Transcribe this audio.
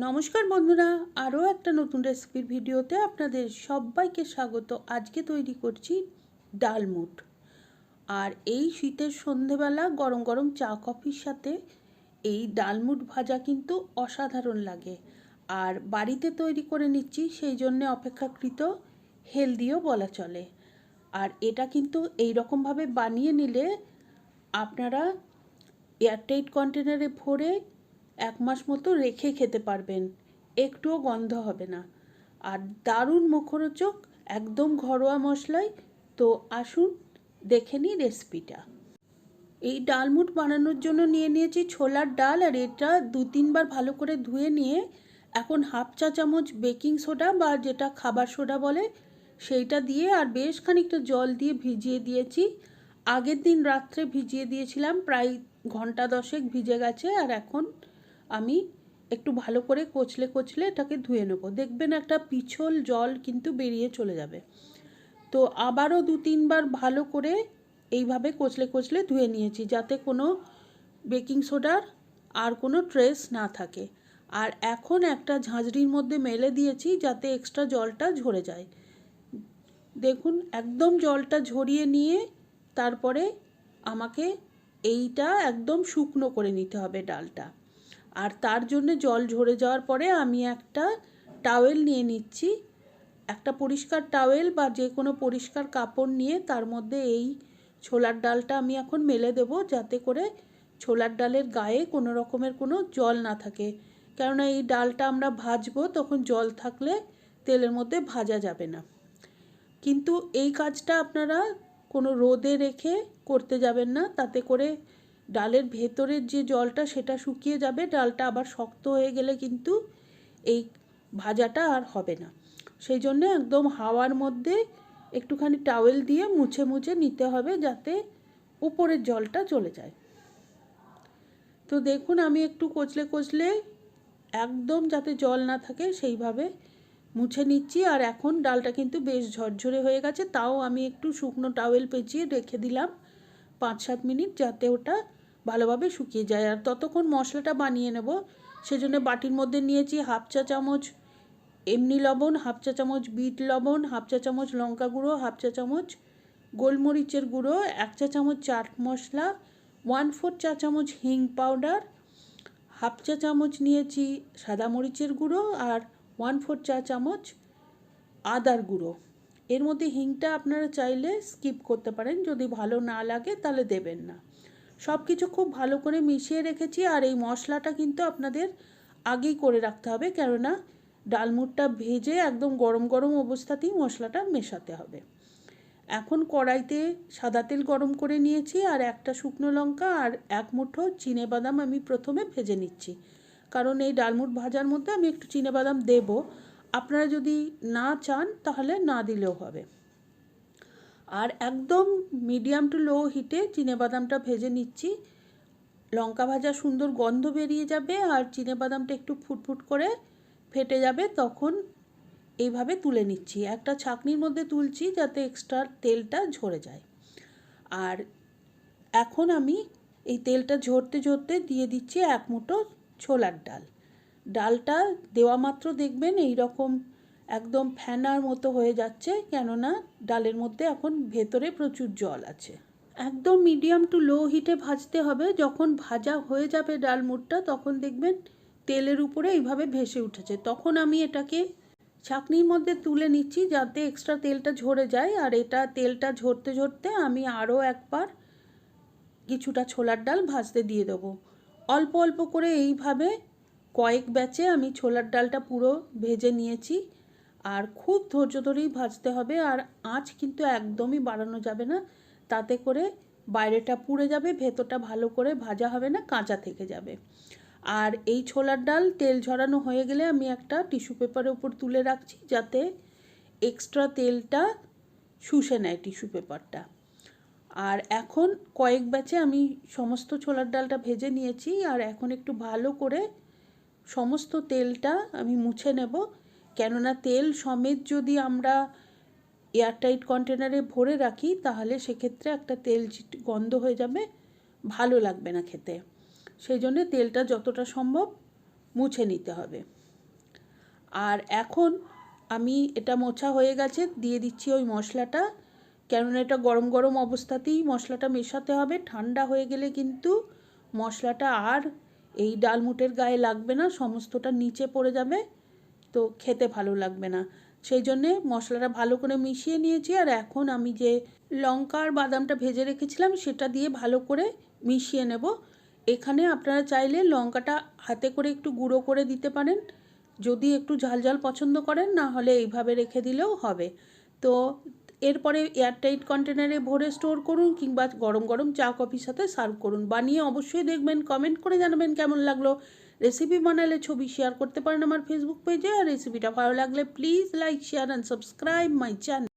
নমস্কার বন্ধুরা, আরও একটা নতুন রেসিপির ভিডিওতে আপনাদের সবাইকে স্বাগত। আজকে তৈরি করছি ডালমুট আর এই শীতের সন্ধেবেলা গরম গরম চা কফির সাথে এই ডালমুট ভাজা কিন্তু অসাধারণ লাগে। আর বাড়িতে তৈরি করে নিচ্ছি, সেই জন্যে অপেক্ষাকৃত হেলদিও বলা চলে। আর এটা কিন্তু এই রকমভাবে বানিয়ে নিলে আপনারা এয়ারটাইট কন্টেনারে ভরে এক মাস মতো রেখে খেতে পারবেন, একটুও গন্ধ হবে না। আর দারুণ মুখরোচক, একদম ঘরোয়া মশলায় তো আসুন, দেখে নিই রেসিপিটা এই ডালমুট বানানোর জন্য নিয়ে নিয়েছি ছোলার ডাল আর এটা দু তিনবার ভালো করে ধুয়ে নিয়ে এখন হাফ চা চামচ বেকিং সোডা বা যেটা খাবার সোডা বলে সেইটা দিয়ে আর বেশ খানিকটা জল দিয়ে ভিজিয়ে দিয়েছি। আগের দিন রাত্রে ভিজিয়ে দিয়েছিলাম, প্রায় ঘণ্টা দশেক ভিজে গেছে আর এখন আমি একটু ভালো করে কচলে কচলে এটাকে ধুয়ে নেব। দেখবেন একটা পিছল জল কিন্তু বেরিয়ে চলে যাবে। তো আবারও দু তিনবার ভালো করে এইভাবে কচলে কচলে ধুয়ে নিয়েছি যাতে কোনো বেকিং সোডার আর কোনো ট্রেস না থাকে। আর এখন একটা ঝাঁঝরির মধ্যে মেলে দিয়েছি যাতে এক্সট্রা জলটা ঝরে যায়। দেখুন, একদম জলটা ঝরিয়ে নিয়ে তারপরে আমাকে এইটা একদম শুকনো করে নিতে হবে ডালটা। আর তার জন্য জল ঝরে যাওয়ার পরে আমি একটা টাওয়েল নিয়ে নিচ্ছি। একটা পরিষ্কার টাওয়েল বা যে কোনো পরিষ্কার কাপড় নিয়ে তার মধ্যে এই ছোলার ডালটা আমি এখন মেলে দেব যাতে করে ছোলার ডালের গায়ে কোনো রকমের কোনো জল না থাকে। কেননা এই ডালটা আমরা ভাজবো তখন জল থাকলে তেলের মধ্যে ভাজা যাবে না। কিন্তু এই কাজটা আপনারা কোনো রোদে রেখে করতে যাবেন না, তাতে করে ডালের ভেতরের যে জলটা সেটা শুকিয়ে যাবে, ডালটা আবার শক্ত হয়ে গেলে কিন্তু এই ভাজাটা আর হবে না। সেই জন্য একদম হাওয়ার মধ্যে একটুখানি টাওয়েল দিয়ে মুছে মুছে নিতে হবে যাতে উপরের জলটা চলে যায়। তো দেখুন আমি একটু কচলে কচলে একদম যাতে জল না থাকে সেইভাবে মুছে নিচ্ছি। আর এখন ডালটা কিন্তু বেশ ঝরঝরে হয়ে গেছে, তাও আমি একটু শুকনো টাওয়েল পেঁচিয়ে রেখে দিলাম পাঁচ সাত মিনিট যাতে ওটা ভালোভাবে শুকিয়ে যায়। আর ততক্ষণ মশলাটা বানিয়ে নেব। সেজন্য বাটির মধ্যে নিয়েছি হাফ চা চামচ এমনি লবণ, হাফ চা চামচ বিট লবণ, হাফ চা চামচ লঙ্কা গুঁড়ো, হাফ চা চামচ গোলমরিচের গুঁড়ো, এক চা চামচ চাট মশলা, ওয়ান ফোর চা চামচ হিং পাউডার, হাফ চা চামচ নিয়েছি সাদা মরিচের গুঁড়ো আর ওয়ান ফোর চা চামচ আদার গুঁড়ো। এর মধ্যে হিংটা আপনারা চাইলে স্কিপ করতে পারেন। যদি ভালো না লাগে তাহলে দেবেন না। সব কিছু খুব ভালো করে মিশিয়ে রেখেছি আর এই মশলাটা কিন্তু আপনাদের আগেই করে রাখতে হবে। কেননা ডালমুটটা ভেজে একদম গরম গরম অবস্থাতেই মশলাটা মেশাতে হবে। এখন কড়াইতে সাদা তেল গরম করে নিয়েছি আর একটা শুকনো লঙ্কা আর এক মুঠো চিনে বাদাম আমি প্রথমে ভেজে নিচ্ছি। কারণ এই ডালমুট ভাজার মধ্যে আমি একটু চিনে বাদাম দেব। আপনারা যদি না চান তাহলে না দিলেও হবে। আর একদম মিডিয়াম টু লো হিটে বাদামটা ভেজে নিচ্ছি। লঙ্কা ভাজা সুন্দর গন্ধ বেরিয়ে যাবে আর বাদামটা একটু ফুটফুট করে ফেটে যাবে তখন এইভাবে তুলে নিচ্ছি। একটা ছাকনির মধ্যে তুলছি যাতে এক্সট্রা তেলটা ঝরে যায়। আর এখন আমি এই তেলটা ঝরতে ঝরতে দিয়ে দিচ্ছি এক মুঠো ছোলার ডাল। ডালটা দেওয়া মাত্র দেখবেন এই রকম একদম ফ্যানার মতো হয়ে যাচ্ছে, কেননা ডালের মধ্যে এখন ভেতরে প্রচুর জল আছে। একদম মিডিয়াম টু লো হিটে ভাজতে হবে, যখন ভাজা হয়ে যাবে ডাল মুটটা তখন দেখবেন তেলের উপরে এইভাবে ভেসে উঠেছে। তখন আমি এটাকে ছাকনির মধ্যে তুলে নিচ্ছি, যাতে এক্সট্রা তেলটা ঝরে যায়, আর এটা তেলটা ঝরতে ঝরতে আমি আরও একবার কিছুটা ছোলার ডাল ভাজতে দিয়ে দেবো। অল্প অল্প করে এইভাবে কয়েক ব্যাচে আমি ছোলার ডালটা পুরো ভেজে নিয়েছি। আর খুব ধৈর্য ধরেই ভাজতে হবে আর আঁচ কিন্তু একদমই বাড়ানো যাবে না। তাতে করে বাইরেটা পুড়ে যাবে, ভেতরটা ভালো করে ভাজা হবে না, কাঁচা থেকে যাবে। আর এই ছোলার ডাল তেল ঝরানো হয়ে গেলে আমি একটা টিস্যু পেপারের উপর তুলে রাখছি যাতে এক্সট্রা তেলটা শুষে নেয় টিস্যু পেপারটা। আর এখন কয়েক ব্যাচে আমি সমস্ত ছোলার ডালটা ভেজে নিয়েছি আর এখন একটু ভালো করে সমস্ত তেলটা আমি মুছে নেব। কেননা তেল সমেত যদি আমরা এয়ারটাইট কন্টেনারে ভরে রাখি, তাহলে সেক্ষেত্রে একটা তেল গন্ধ হয়ে যাবে, ভালো লাগবে না খেতে। সেই জন্য তেলটা যতটা সম্ভব মুছে নিতে হবে। আর এখন আমি এটা মোছা হয়ে গেছে, দিয়ে দিচ্ছি ওই মশলাটা। কেননা এটা গরম গরম অবস্থাতেই মশলাটা মেশাতে হবে, ঠান্ডা হয়ে গেলে কিন্তু মশলাটা আর এই ডালমুটের গায়ে লাগবে না, সমস্তটা নিচে পড়ে যাবে। তো খেতে ভালো লাগবে না। সেই জন্যে মশলাটা ভালো করে মিশিয়ে নিয়েছি আর এখন আমি যে লঙ্কা আর বাদামটা ভেজে রেখেছিলাম সেটা দিয়ে ভালো করে মিশিয়ে নেব। এখানে আপনারা চাইলে লঙ্কাটা হাতে করে একটু গুঁড়ো করে দিতে পারেন। যদি একটু ঝাল ঝাল পছন্দ করেন, না হলে এইভাবে রেখে দিলেও হবে। তো এরপরে এয়ারটাইট কন্টেনারে ভরে স্টোর করুন কিংবা গরম গরম চা কফির সাথে সার্ভ করুন। বানিয়ে অবশ্যই দেখবেন, কমেন্ট করে জানাবেন কেমন লাগল। রেসিপি বানালে ছবি শেয়ার করতে পারেন আমার ফেসবুক পেজে আর রেসিপিটা ভালো লাগলে please like share and subscribe my channel